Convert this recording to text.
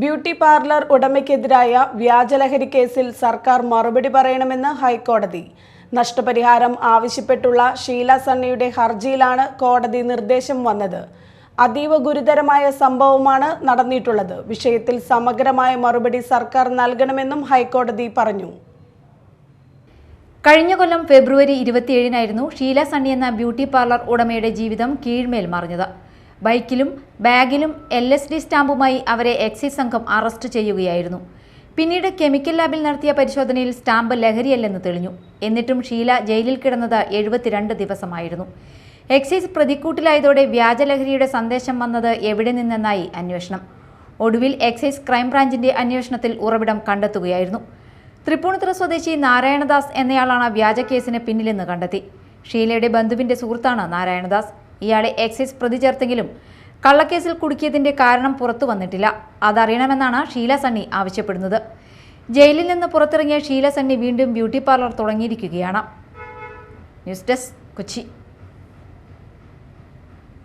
Beauty parlour ഉടമയ്ക്കെതിരായ വ്യാജലഹരി കേസിൽ സർക്കാർ മറുപടി പറയണമെന്ന് ഹൈക്കോടതി. നഷ്ടപരിഹാരം ആവശ്യപ്പെട്ടുള്ള ഷീല സണ്ണിയുടെ ഹർജിയിലാണ് കോടതി നിർദ്ദേശം വന്നത്. അതീവ ഗുരുതരമായ സംഭവമാണ് നടന്നിട്ടുള്ളത്. വിഷയത്തിൽ സമഗ്രമായ മറുപടി സർക്കാർ നൽകണമെന്നും ഹൈക്കോടതി പറഞ്ഞു. കഴിഞ്ഞ കൊല്ലം ഫെബ്രുവരി ഇരുപത്തിയേഴിനായിരുന്നു ഷീല സണ്ണി എന്ന ബ്യൂട്ടി പാർലർ ഉടമയുടെ ജീവിതം കീഴ്മേൽ മറിഞ്ഞത്. ബൈക്കിലും ബാഗിലും എൽ എസ് ഡി സ്റ്റാമ്പുമായി അവരെ എക്സൈസ് സംഘം അറസ്റ്റ് ചെയ്യുകയായിരുന്നു. പിന്നീട് കെമിക്കൽ ലാബിൽ നടത്തിയ പരിശോധനയിൽ സ്റ്റാമ്പ് ലഹരിയല്ലെന്ന് തെളിഞ്ഞു. എന്നിട്ടും ഷീല ജയിലിൽ കിടന്നത് എഴുപത്തിരണ്ട് ദിവസമായിരുന്നു. എക്സൈസ് പ്രതിക്കൂട്ടിലായതോടെ വ്യാജലഹരിയുടെ സന്ദേശം വന്നത് എവിടെ നിന്നെന്നായി അന്വേഷണം. ഒടുവിൽ എക്സൈസ് ക്രൈംബ്രാഞ്ചിന്റെ അന്വേഷണത്തിൽ ഉറവിടം കണ്ടെത്തുകയായിരുന്നു. തൃപ്പൂണിത്തുറ സ്വദേശി നാരായണദാസ് എന്നയാളാണ് വ്യാജ കേസിന് പിന്നിലെന്ന് കണ്ടെത്തി. ഷീലയുടെ ബന്ധുവിന്റെ സുഹൃത്താണ് നാരായണദാസ്. ഇയാളെ എക്സൈസ് പ്രതി ചേർത്തെങ്കിലും കള്ളക്കേസിൽ കുടുക്കിയതിന്റെ കാരണം പുറത്തു വന്നിട്ടില്ല. അതറിയണമെന്നാണ് ഷീല സണ്ണി ആവശ്യപ്പെടുന്നത്. ജയിലിൽ നിന്ന് പുറത്തിറങ്ങിയ ഷീല സണ്ണി വീണ്ടും ബ്യൂട്ടി പാർലർ തുടങ്ങിയിരിക്കുകയാണ്. News desk Kochi.